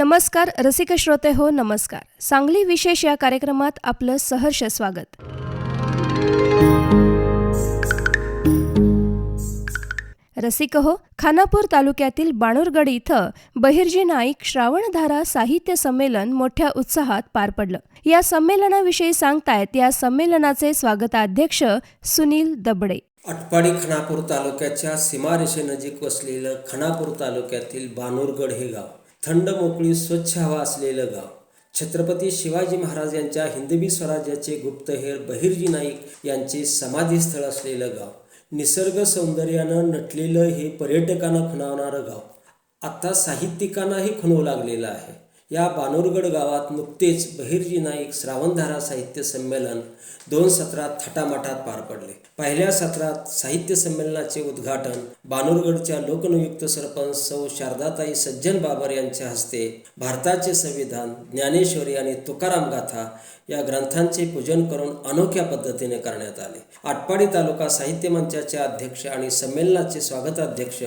नमस्कार रसिक श्रोते हो नमस्कार. सांगली विशेष या कार्यक्रमात आपलं सहर्ष स्वागत. रसिक हो खानापूर तालुक्यातील बाणूरगड इथं बहिर्जी नाईक श्रावणधारा साहित्य संमेलन मोठ्या उत्साहात पार पडलं. या संमेलनाविषयी सांगतायत या संमेलनाचे स्वागताध्यक्ष सुनील दबडे. अटपाडी खानापूर तालुक्याच्या सीमारेषेनजीक वसलेलं खानापूर तालुक्यातील बानूरगड हे गाव. थंड मोकळी स्वच्छ हवा असलेलं गाव. छत्रपती शिवाजी महाराज यांच्या हिंदवी स्वराज्याचे गुप्तहेर बहिर्जी नाईक यांचे समाधीस्थळ असलेलं गाव. निसर्ग सौंदर्यानं नटलेलं हे पर्यटकांना खुणावणारं गाव. आता साहित्यिकांनाही खुणवू लागलेलं आहे. या बानूरगड गावात नुकतेच बहिर्जी नाईक श्रावणधारा साहित्य संमेलन दोन सत्रात थाटामाटात पार पडले. पहिल्या सत्रात साहित्य संमेलनाचे उद्घाटन बानूरगडच्या लोकनियुक्त सरपंच सौ शारदाताई सज्जन बाबर यांच्या हस्ते भारताचे संविधान ज्ञानेश्वरी आणि तुकाराम गाथा या ग्रंथांचे पूजन करून अनोख्या पद्धतीने करण्यात आले. आटपाडी तालुका साहित्य मंचाचे अध्यक्ष आणि संमेलनाचे स्वागताध्यक्ष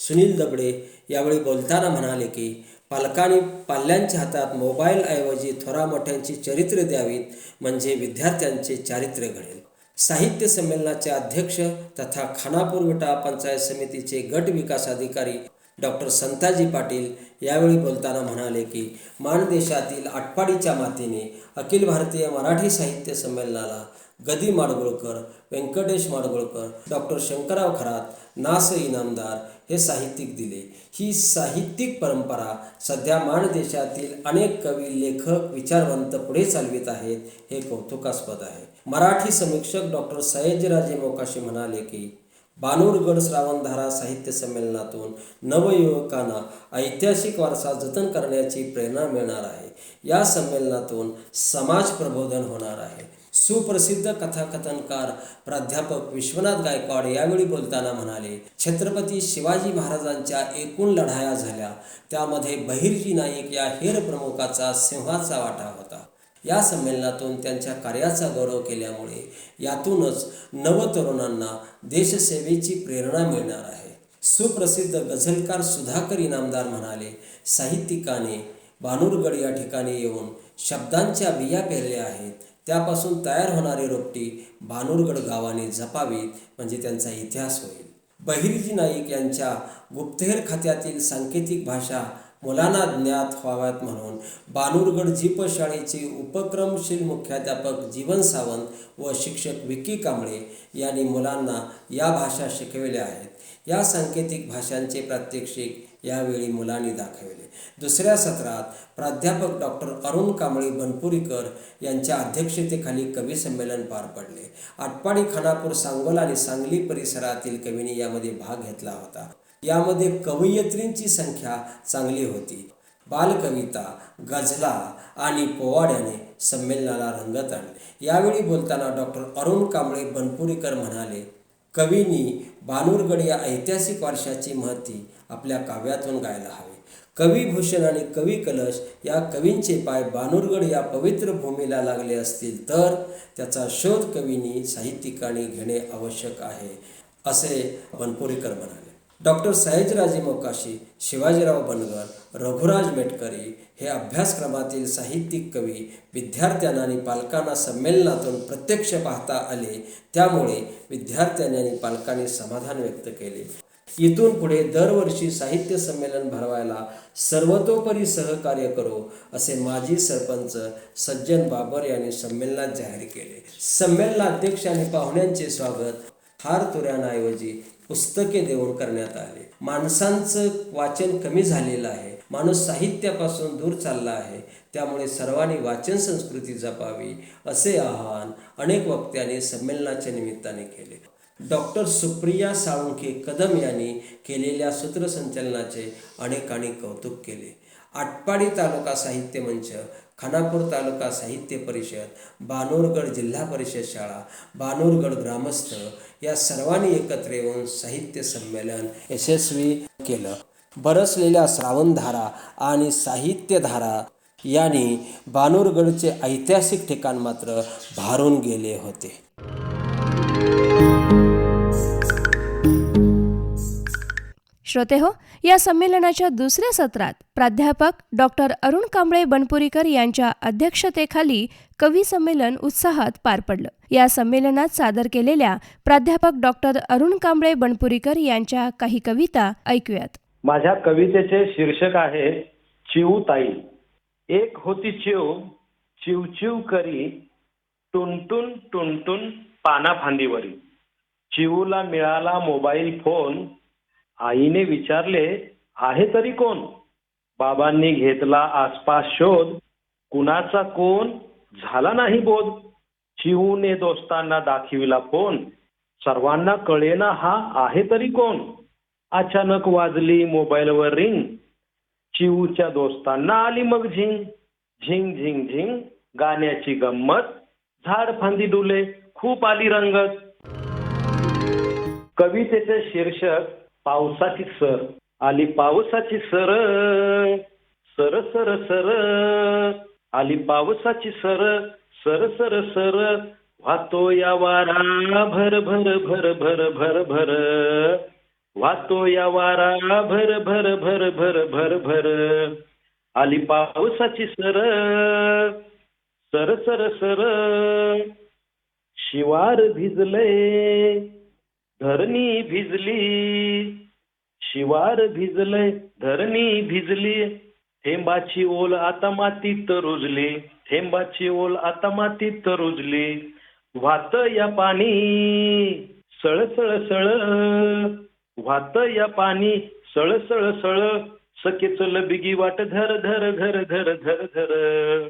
सुनील दबडे यावेळी बोलताना म्हणाले की पालकांनी पाल्यांच्या हातात मोबाईलऐवजी थोरा मोठ्यांची चरित्र द्यावीत म्हणजे विद्यार्थ्यांचे चारित्र्य घडेल. साहित्य संमेलनाचे अध्यक्ष तथा खानापूर विटा पंचायत समितीचे गट विकास अधिकारी डॉक्टर संताजी पाटील यावेळी बोलताना म्हणाले की माणदेशातील आटपाडीच्या मातीने अखिल भारतीय मराठी साहित्य संमेलनाला गदी माडगुळकर व्यंकटेश माडगुळकर डॉक्टर शंकरराव खरात नास इनामदार हे साहित्यिक दिले. ही साहित्यिक परंपरा सध्या माणदेशातील अनेक कवी लेखक विचारवंत पुढे चालवित आहेत हे कौतुकास्पद आहे. मराठी समीक्षक डॉक्टर सयाजीराजे मोकाशी म्हणाले की बानूरगड श्रावणधारा साहित्य संमेलनातून नवयुवकांना ऐतिहासिक वारसा जतन करण्याची प्रेरणा मिळणार आहे. या संमेलनातून समाज प्रबोधन होणार आहे. सुप्रसिद्ध कथाकथनकार प्राध्यापक विश्वनाथ गायकवाड यावेळी बोलताना म्हणाले छत्रपती शिवाजी महाराजांच्या एकूण लढाया झाल्या. त्यामध्ये बहिर्जी नाईक या हेर प्रमुखाचा सिंहाचा वाटा होता. या संमेलनातून त्यांच्या कार्याचा गौरव केल्यामुळे यातूनच नवतरुणांना देशसेवेची प्रेरणा मिळणार आहे. सुप्रसिद्ध गझलकार सुधाकर इनामदार म्हणाले साहित्यिकाने बानूरगड या ठिकाणी येऊन शब्दांच्या बिया पेरल्या आहेत. त्यापासून तयार होणारी रोपटी भानुरगड गावाने जपावी म्हणजे त्यांचा इतिहास होईल. बहिर्जी नाईक यांच्या गुप्तहेर खात्यातील सांकेतिक भाषा मुलांना ज्ञात व्हाव्यात म्हणून बानूरगड जीप शाळेचे उपक्रमशील मुख्याध्यापक जीवन सावंत व शिक्षक विकी कांबळे यांनी मुलांना या भाषा शिकविल्या आहेत. या सांकेतिक भाषांचे प्रात्यक्षिक यावेळी मुलांनी दाखविले. दुसऱ्या सत्रात प्राध्यापक डॉक्टर अरुण कांबळे बनपुरीकर यांच्या अध्यक्षतेखाली कवी संमेलन पार पडले. आटपाडी खानापूर सांगोला आणि सांगली परिसरातील कवींनी यामध्ये भाग घेतला होता. यामध्ये कवयित्रींची संख्या चांगली होती. बालकविता गझला आणि पोवाड्याने संमेलनाला रंगत आणले यावेळी बोलताना डॉक्टर अरुण कांबळे बनपुरीकर म्हणाले कवींनी बानूरगड या ऐतिहासिक वारशाची महती आपल्या काव्यातून गायला हवे. कविभूषण आणि कवी कलश या कवींचे पाय बानूरगड या पवित्र भूमीला लागले असतील तर त्याचा शोध कवींनी साहित्यिकाने घेणे आवश्यक आहे असे बनपुरीकर म्हणाले. डॉक्टर सयाजीराजे मोकाशी शिवाजीराव बनगर रघुराज मेटकरी हे अभ्यासक्रमातील साहित्यिक कवी विद्यार्थ्यांना आणि पालकांना संमेलनातून प्रत्यक्ष पाहता आले. त्यामुळे विद्यार्थ्यांनी आणि पालकांनी समाधान व्यक्त केले. इथून पुढे दरवर्षी साहित्य संमेलन भरवायला सर्वतोपरी सहकार्य करू असे माजी सरपंच सज्जन बाबर यांनी संमेलनात जाहीर केले. संमेलनाध्यक्ष आणि पाहुण्यांचे स्वागत हार तुऱ्यांऐवजी पुस्तके देऊन करण्यात आले. माणसांचं वाचन कमी झालेलं आहे. माणूस साहित्यापासून दूर चालला आहे. त्यामुळे सर्वांनी वाचन संस्कृती जपावी असे आवाहन अनेक वक्त्यांनी संमेलनाच्या निमित्ताने केले. डॉक्टर सुप्रिया साळुंखे कदम यांनी केलेल्या सूत्रसंचलनाचे अनेकांनी कौतुक केले. आटपाडी तालुका साहित्य मंच खानापूर तालुका साहित्य परिषद बानूरगड जिल्हा परिषद शाळा बानूरगड ग्रामस्थ या सर्वांनी एकत्र येऊन साहित्य संमेलन यशस्वी केलं. बरसलेल्या श्रावणधारा आणि साहित्यधारा यांनी बानूरगडचे ऐतिहासिक ठिकाण मात्र भारून गेले होते. श्रोते हो या संमेलनाच्या दुसऱ्या सत्रात प्राध्यापक डॉक्टर अरुण कांबळे बनपुरीकर यांच्या अध्यक्षतेखाली कवी संमेलन उत्साहात पार पडलं. या संमेलनात सादर केलेल्या प्राध्यापक डॉक्टर अरुण कांबळे बनपुरीकर यांच्या काही कविता ऐकूयात. माझ्या कवितेचे शीर्षक आहे चिवताई एक होती चिव चिवचिव करी टुनटुन टुनटुन पाना फांदीवरी चिवूला मिळाला मोबाईल फोन आईने विचारले आहे तरी कोण? बाबांनी घेतला आसपास शोध. कुणाचा कोण? झाला नाही बोध. चिवूने दोस्तांना दाखविला फोन. सर्वांना कळेना हा आहे तरी कोण? अचानक वाजली मोबाईलवर रिंग. चिऊच्या दोस्तांना आली मग झिंग. झिंग झिंग झिंग. गाण्याची गंमत. झाड फांदी डुले. खूप आली रंगत. कवितेचे शीर्षक पावसाची सर. आली पावसाची सर. Sir sir sir. आली पावसाची सर. Sir sir sir. वाहतो या वारा भर भर भर भर भर भर. वाहतो या वारा भर भर भर भर भर भर. आली पावसाची सर. Sir sir sir. शिवार भिजले धरणी भिजली. शिवार भिजलय धरणी भिजली. थेंबाची ओल आता मातीत रुजली. थेंबाची ओल आता मातीत रुजली. वाहत या पाणी सळसळ सळ वात वाहत या पाणी सळसळ सळ सके चल बिगी वाट धर धर धर धर धर धर.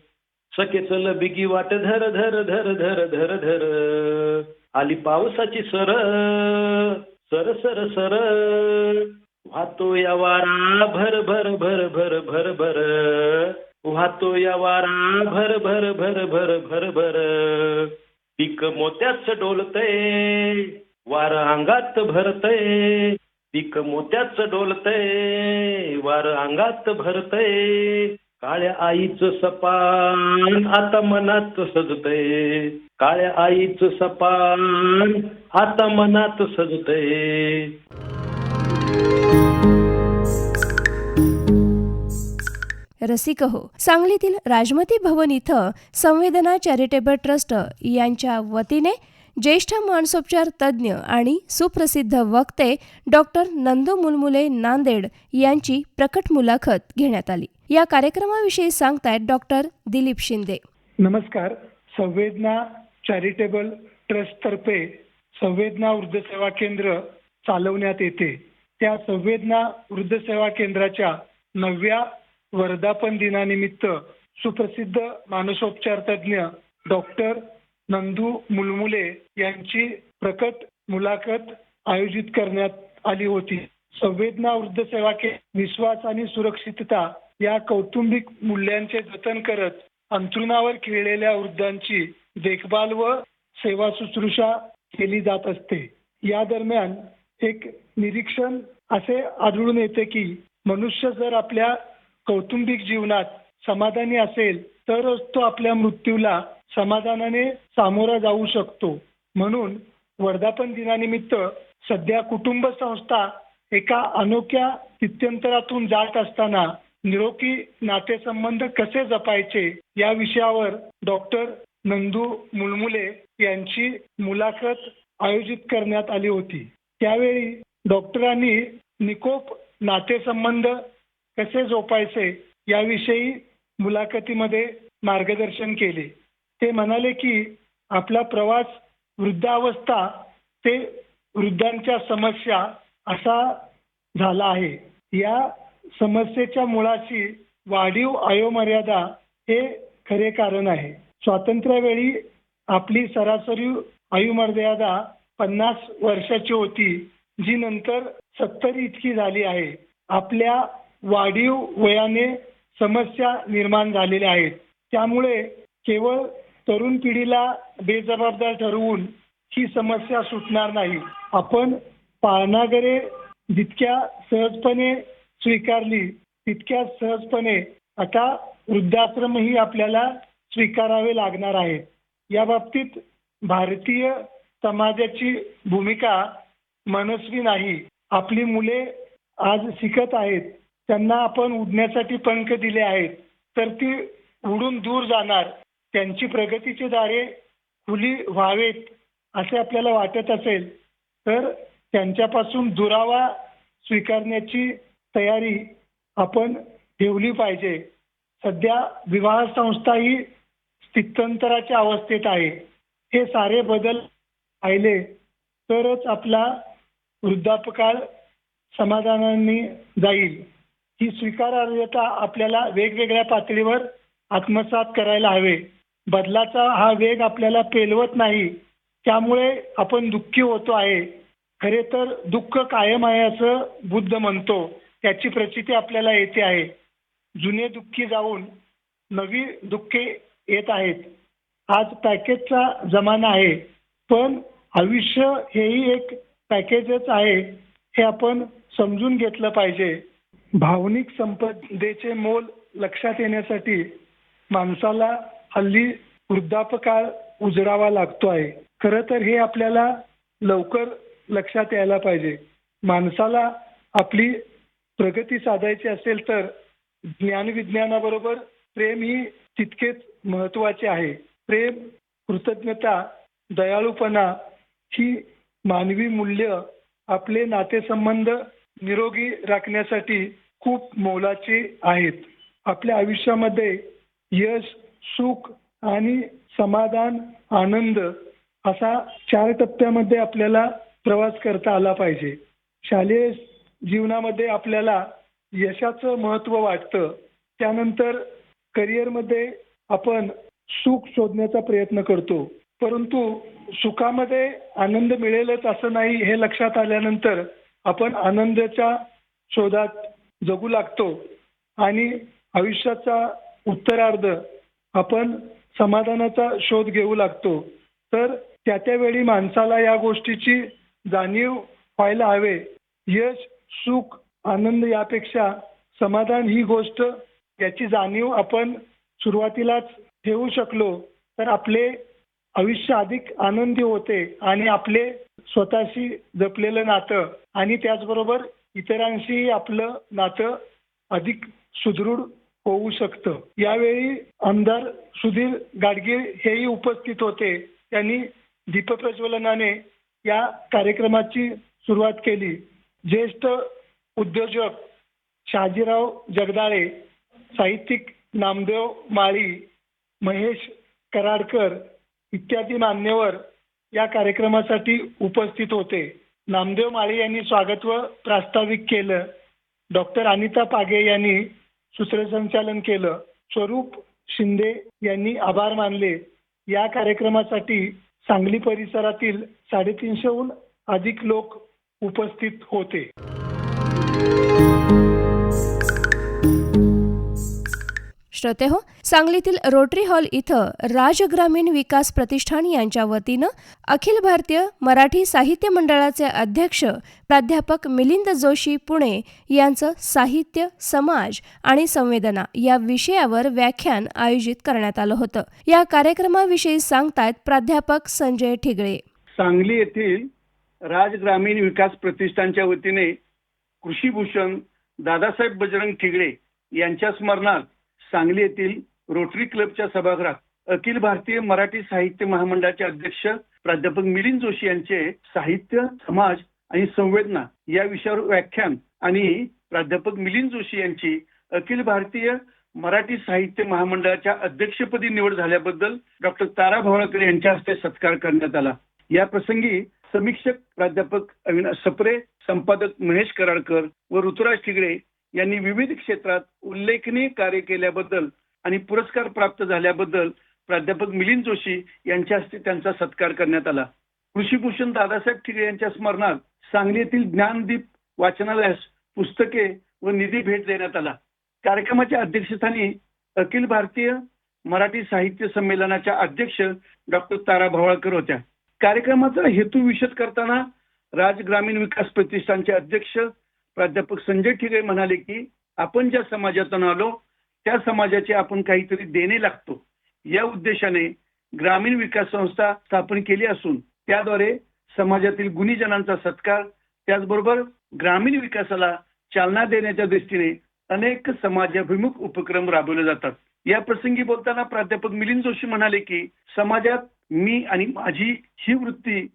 सखे चल बिगी वाट धर धर धर धर धर धर. आली पावसाची सर सर सर सर. वाहतो या वारा भर भर भर भर भर भर. वाहतो या वारा भर भर भर भर भर भर. पीक मोत्याच डोलतय वार अंगात भरतय. पीक मोत्याच डोलतय वार अंगात भरतय. काळ्या आईचं सपान आता मनात सजतय. काळ्या आईचं सपान आता मनात सजतय. रसिक हो. सांगलीतील राजमती भवन इथं संवेदना चॅरिटेबल ट्रस्ट यांच्या वतीने ज्येष्ठ मानसोपचार तज्ज्ञ आणि सुप्रसिद्ध वक्ते डॉक्टर नंदू मुलमुले नांदेड यांची प्रकट मुलाखत घेण्यात आली. या कार्यक्रमाविषयी सांगतायत डॉक्टर दिलीप शिंदे. नमस्कार. संवेदना चॅरिटेबल ट्रस्टतर्फे संवेदना वृद्ध सेवा केंद्र चालवण्यात येते. त्या संवेदना वृद्ध सेवा केंद्राच्या नवव्या वर्धापन दिनानिमित्त सुप्रसिद्ध मानसोपचार तज्ज्ञ डॉक्टर नंदू मुलमुले यांची प्रकट मुलाखत आयोजित करण्यात आली होती. संवेदना वृद्ध सेवा के विश्वास आणि सुरक्षितता या कौटुंबिक मूल्यांचे जतन करत अंथरुणावर खिळलेल्या वृद्धांची देखभाल व सेवा शुश्रूषा केली जात असते. या दरम्यान एक निरीक्षण असे आढळून येते की मनुष्य जर आपल्या कौटुंबिक जीवनात समाधानी असेल तरच तो आपल्या मृत्यूला समाधानाने सामोरा जाऊ शकतो. म्हणून वर्धापन दिनानिमित्त सध्या कुटुंब संस्था एका अनोख्या स्थित्यंतरातून जात असताना निरोगी नातेसंबंध कसे जपायचे या विषयावर डॉक्टर नंदू मुलमुले यांची मुलाखत आयोजित करण्यात आली होती. त्यावेळी डॉक्टरांनी निकोप नातेसंबंध कसे जोपायचे याविषयी मुलाखतीमध्ये मार्गदर्शन केले. ते म्हणाले की आपला प्रवास वृद्धावस्था ते वृद्धांच्या समस्या असा झाला आहे. या समस्येच्या मुळाशी वाढीव आयोमर्यादा हे खरे कारण आहे. स्वातंत्र्यावेळी आपली सरासरी आयुमर्यादा पन्नास वर्षाची होती जी नंतर सत्तर इतकी झाली आहे. आपल्या वाढीव वयाने समस्या निर्माण झालेल्या आहेत. त्यामुळे केवळ तरुण पिढीला बेजबाबदार ठरवून ही समस्या सुटणार नाही. आपण पाळणागरे जितक्या सहजपणे स्वीकारली तितक्या सहजपणे आता वृद्धाश्रमही आपल्याला स्वीकारावे लागणार आहेत या बाबतीत भारतीय समाजाची भूमिका मनस्वी नाही. आपली मुले आज शिकत आहेत. त्यांना आपण उडण्यासाठी पंख दिले आहेत. तर ती उडून दूर जाणार. त्यांची प्रगतीची दारे खुली व्हावेत असे आपल्याला वाटत असेल. तर त्यांच्यापासून दुरावा स्वीकारण्याची तयारी आपण ठेवली पाहिजे. सध्या विवाह संस्था ही स्थित्यंतराच्या अवस्थेत आहे. हे सारे बदल पाहिले तरच आपला वृद्धापकाळ समाधानाने जाईल. ही स्वीकारार्हता आपल्याला वेगवेगळ्या पातळीवर आत्मसात करायला हवे. बदलाचा हा वेग आपल्याला पेलवत नाही. त्यामुळे आपण दुःखी होतो आहे. खरे तर दुःख कायम आहे असं बुद्ध म्हणतो. त्याची प्रचिती आपल्याला येते आहे. जुने दुःखी जाऊन नवी दुःखे येत आहेत. आज पॅकेजचा जमाना आहे. पण आयुष्य हेही एक पॅकेजच आहे हे आपण समजून घेतलं पाहिजे. भावनिक संपदेचे मोल लक्षात येण्यासाठी माणसाला हल्ली वृद्धापकाळ उजडावा लागतो आहे. खरं तर हे आपल्याला लवकर लक्षात यायला पाहिजे. माणसाला आपली प्रगती साधायची असेल तर ज्ञानविज्ञानाबरोबर प्रेम ही तितकेच महत्त्वाचे आहे. प्रेम कृतज्ञता दयाळूपणा ही मानवी मूल्य आपले नातेसंबंध निरोगी राखण्यासाठी खूप मोलाचे आहेत. आपल्या आयुष्यामध्ये यश सुख आणि समाधान आनंद असा चार टप्प्यामध्ये आपल्याला प्रवास करता आला पाहिजे. शालेय जीवनामध्ये आपल्याला यशाचं महत्त्व वाटतं. त्यानंतर करिअरमध्ये आपण सुख शोधण्याचा प्रयत्न करतो. परंतु सुखामध्ये आनंद मिळेलच असं नाही हे लक्षात आल्यानंतर आपण आनंदाच्या शोधात जगू लागतो. आणि आयुष्याचा उत्तरार्ध आपण समाधानाचा शोध घेऊ लागतो. तर त्या त्यावेळी माणसाला या गोष्टीची जाणीव व्हायला हवे. यश सुख आनंद यापेक्षा समाधान ही गोष्ट याची जाणीव आपण सुरुवातीलाच ठेवू शकलो तर आपले आयुष्य अधिक आनंदी होते आणि आपले स्वतःशी जपलेलं नातं आणि त्याचबरोबर इतरांशी आपलं नातं अधिक सुदृढ होऊ शकतं. यावेळी आमदार सुधीर गाडगीळ हेही उपस्थित होते. त्यांनी दीपप्रज्वलनाने या कार्यक्रमाची सुरुवात केली. ज्येष्ठ उद्योजक शहाजीराव जगदाळे साहित्यिक नामदेव माळी महेश कराडकर इत्यादी मान्यवर या कार्यक्रमासाठी उपस्थित होते. नामदेव माळी यांनी स्वागत व प्रास्ताविक केलं. डॉक्टर अनिता पागे यांनी सूत्रसंचालन केलं. स्वरूप शिंदे यांनी आभार मानले. या कार्यक्रमासाठी सांगली परिसरातील साडेतीनशेहून अधिक लोक उपस्थित होते. श्रोते हो. सांगलीतील रोटरी हॉल इथं राज ग्रामीण विकास प्रतिष्ठान यांच्या वतीनं अखिल भारतीय मराठी साहित्य मंडळाचे अध्यक्ष प्राध्यापक मिलिंद जोशी पुणे यांचं साहित्य समाज आणि संवेदना या विषयावर व्याख्यान आयोजित करण्यात आलं होतं. या कार्यक्रमाविषयी सांगतायत प्राध्यापक संजय ठिगळे. सांगली येथील राज ग्रामीण विकास प्रतिष्ठानच्या वतीने कृषीभूषण दादासाहेब बजरंग ठिगळे यांच्या स्मरणार्थ सांगली येथील रोटरी क्लबच्या सभागृहात अखिल भारतीय मराठी साहित्य महामंडळाचे अध्यक्ष प्राध्यापक मिलिंद जोशी यांचे साहित्य समाज आणि संवेदना या विषयावर व्याख्यान आणि प्राध्यापक मिलिंद जोशी यांची अखिल भारतीय मराठी साहित्य महामंडळाच्या अध्यक्षपदी निवड झाल्याबद्दल डॉक्टर तारा भवळकर यांच्या हस्ते सत्कार करण्यात आला. या प्रसंगी समीक्षक प्राध्यापक अविनाश सप्रे संपादक महेश कराडकर व ऋतुराज ठिगळे यांनी विविध क्षेत्रात उल्लेखनीय कार्य केल्याबद्दल आणि पुरस्कार प्राप्त झाल्याबद्दल प्राध्यापक मिलिंद जोशी यांच्या हस्ते त्यांचा सत्कार करण्यात आला. कृषीभूषण दादासाहेब ठिगळे यांच्या स्मरणार्थ सांगली येथील ज्ञानदीप वाचनालयास पुस्तके व निधी भेट देण्यात आला. कार्यक्रमाच्या अध्यक्षस्थानी अखिल भारतीय मराठी साहित्य संमेलनाच्या अध्यक्ष डॉक्टर तारा भवाळकर होत्या. कार्यक्रमाचा हेतू विशद करताना राज ग्रामीण विकास प्रतिष्ठानचे अध्यक्ष प्राध्यापक संजय ठिगे म्हणाले की आपण ज्या समाजातून आलो त्या समाजाचे आपण काहीतरी देणे लागतो. या उद्देशाने ग्रामीण विकास संस्था स्थापन केली असून त्याद्वारे समाजातील गुणीजनांचा सत्कार त्याचबरोबर ग्रामीण विकासाला चालना देण्याच्या दृष्टीने अनेक समाजाभिमुख उपक्रम राबवले जातात. या प्रसंगी बोलताना प्राध्यापक मिलिंद जोशी म्हणाले की समाजात मी आणि माझी ही वृत्ती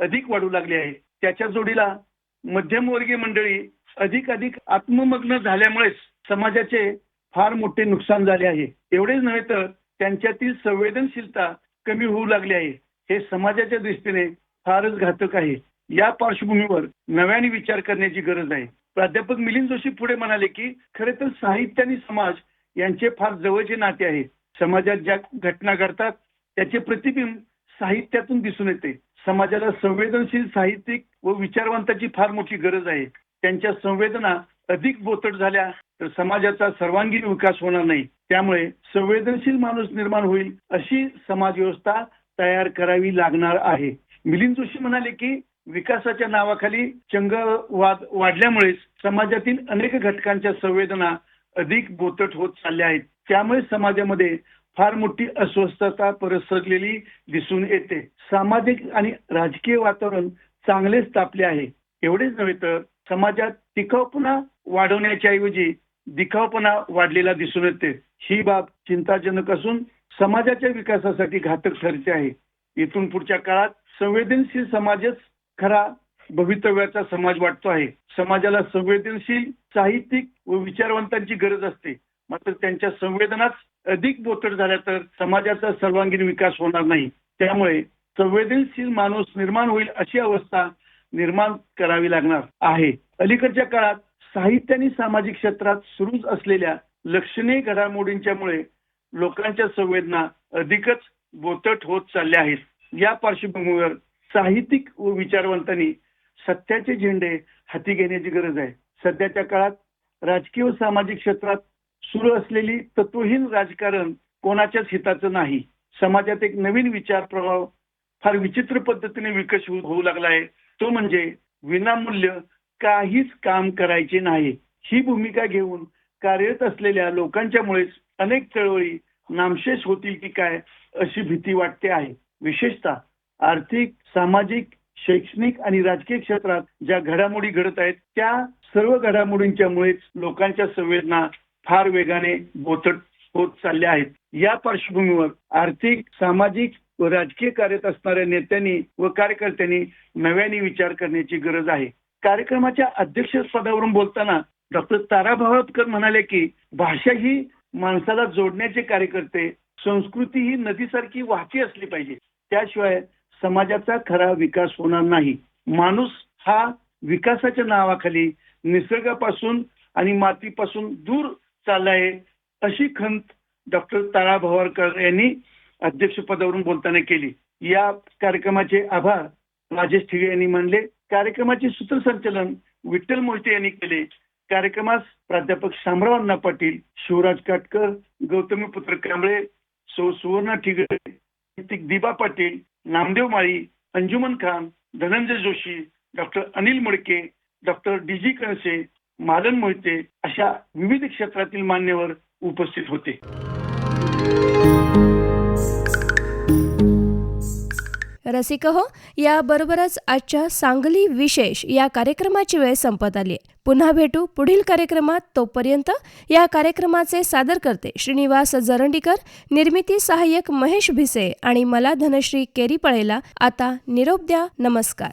अधिक वाढू लागली आहे. त्याच्या जोडीला मध्यमवर्गीय मंडळी अधिक अधिक आत्ममग्न झाल्यामुळेच समाजाचे फार मोठे नुकसान झाले आहे. एवढेच नव्हे तर त्यांच्यातील संवेदनशीलता कमी होऊ लागली आहे. हे समाजाच्या दृष्टीने फारच घातक आहे. या पार्श्वभूमीवर नव्याने विचार करण्याची गरज आहे प्राध्यापक मिलिंद जोशी पुढे म्हणाले की खरे तर साहित्य आणि समाज यांचे फार जवळचे नाते आहे. समाजात ज्या घटना घडतात त्याचे प्रतिबिंब साहित्यातून दिसून येते. समाजाला संवेदनशील साहित्यिक व विचारवंताची फार मोठी गरज आहे. त्यांच्या संवेदना अधिक बोतट झाल्या तर समाजाचा सर्वांगीण विकास होणार नाही. त्यामुळे संवेदनशील माणूस निर्माण होईल अशी समाज व्यवस्था तयार करावी लागणार आहे. मिलिंद जोशी म्हणाले की विकासाच्या नावाखाली चंगवाद वाढल्यामुळे समाजातील अनेक घटकांच्या संवेदना अधिक बोतट होत चालल्या आहेत. त्यामुळे समाजामध्ये फार मोठी अस्वस्थता परसरलेली दिसून येते. सामाजिक आणि राजकीय वातावरण चांगलेच तापले आहे. एवढेच नव्हे तर समाजात टिकाऊपणा वाढवण्याच्या ऐवजी दिखावपणा वाढलेला दिसून येते. ही बाब चिंताजनक असून समाजाच्या विकासासाठी घातक ठरते आहे. इथून पुढच्या काळात संवेदनशील समाजच खरा भवितव्याचा समाज वाटतो आहे. समाजाला संवेदनशील साहित्यिक व विचारवंतांची गरज असते. मात्र त्यांच्या संवेदनाच अधिक बोतट झाल्या तर समाजाचा सर्वांगीण विकास होणार नाही. त्यामुळे संवेदनशील माणूस निर्माण होईल अशी अवस्था निर्माण करावी लागणार आहे. अलीकडच्या काळात साहित्य आणि सामाजिक क्षेत्रात सुरूच असलेल्या लक्षणीय घडामोडींच्यामुळे लोकांच्या संवेदना अधिकच बोतट होत चालल्या आहेत. या पार्श्वभूमीवर साहित्यिक व विचारवंतांनी सत्याचे झेंडे हाती घेण्याची गरज आहे. सध्याच्या काळात राजकीय व सामाजिक क्षेत्रात सुरू असलेली तत्वहीन राजकारण कोणाच्याच हिताचं नाही. समाजात एक नवीन विचार प्रभाव फार विचित्र पद्धतीने विकसित होऊ लागला आहे. तो म्हणजे विनामूल्य काहीच काम करायचे नाही. ही भूमिका घेऊन कार्यरत असलेल्या लोकांच्यामुळेच अनेक चळवळी नामशेष होतील की काय अशी भीती वाटते आहे. विशेषतः आर्थिक सामाजिक शैक्षणिक आणि राजकीय क्षेत्रात ज्या घडामोडी घडत आहेत त्या सर्व घडामोडींच्यामुळेच लोकांच्या संवेदना फार वेगाने बोचट होत चालल्या आहेत. या पार्श्वभूमीवर आर्थिक सामाजिक व राजकीय कार्यात असणाऱ्या नेत्यांनी व कार्यकर्त्यांनी नव्याने विचार करण्याची गरज आहे. कार्यक्रमाच्या अध्यक्षपदावरून बोलताना डॉक्टर तारा भावतकर म्हणाले की भाषा ही माणसाला जोडण्याचे कार्यकर्ते संस्कृती ही नदीसारखी वाहती असली पाहिजे. त्याशिवाय समाजाचा खरा विकास होणार नाही. माणूस हा विकासाच्या नावाखाली निसर्गापासून आणि मातीपासून दूर चाललाय. अशी खंत डॉक्टर तारा भवारकर यांनी अध्यक्षपदावरून बोलताना केली. या कार्यक्रमाचे आभार राजेश ठिगे यांनी मानले. कार्यक्रमाचे सूत्रसंचालन विठ्ठल मोहिते यांनी केले. कार्यक्रमास प्राध्यापक शामराव अण्णा पाटील शिवराज काटकर गौतमी पुत्र कांबळे सौ सुवर्ण ठिगळे दिबा Patil Namdev Mali Anjuman Khan Dhananjay Joshi doctor Anil Mudke doctor D G Kanse Malan Mohite अशा विविध क्षेत्रातील मान्यवर उपस्थित होते. रसिक हो याबरोबरच आजच्या सांगली विशेष या कार्यक्रमाची वेळ संपत आली. आहे पुन्हा भेटू पुढील कार्यक्रमात तोपर्यंत या कार्यक्रमाचे सादर करते श्रीनिवास जरंडीकर निर्मिती सहाय्यक महेश भिसे आणि मला धनश्री केरीपळेला. आता निरोप द्या नमस्कार.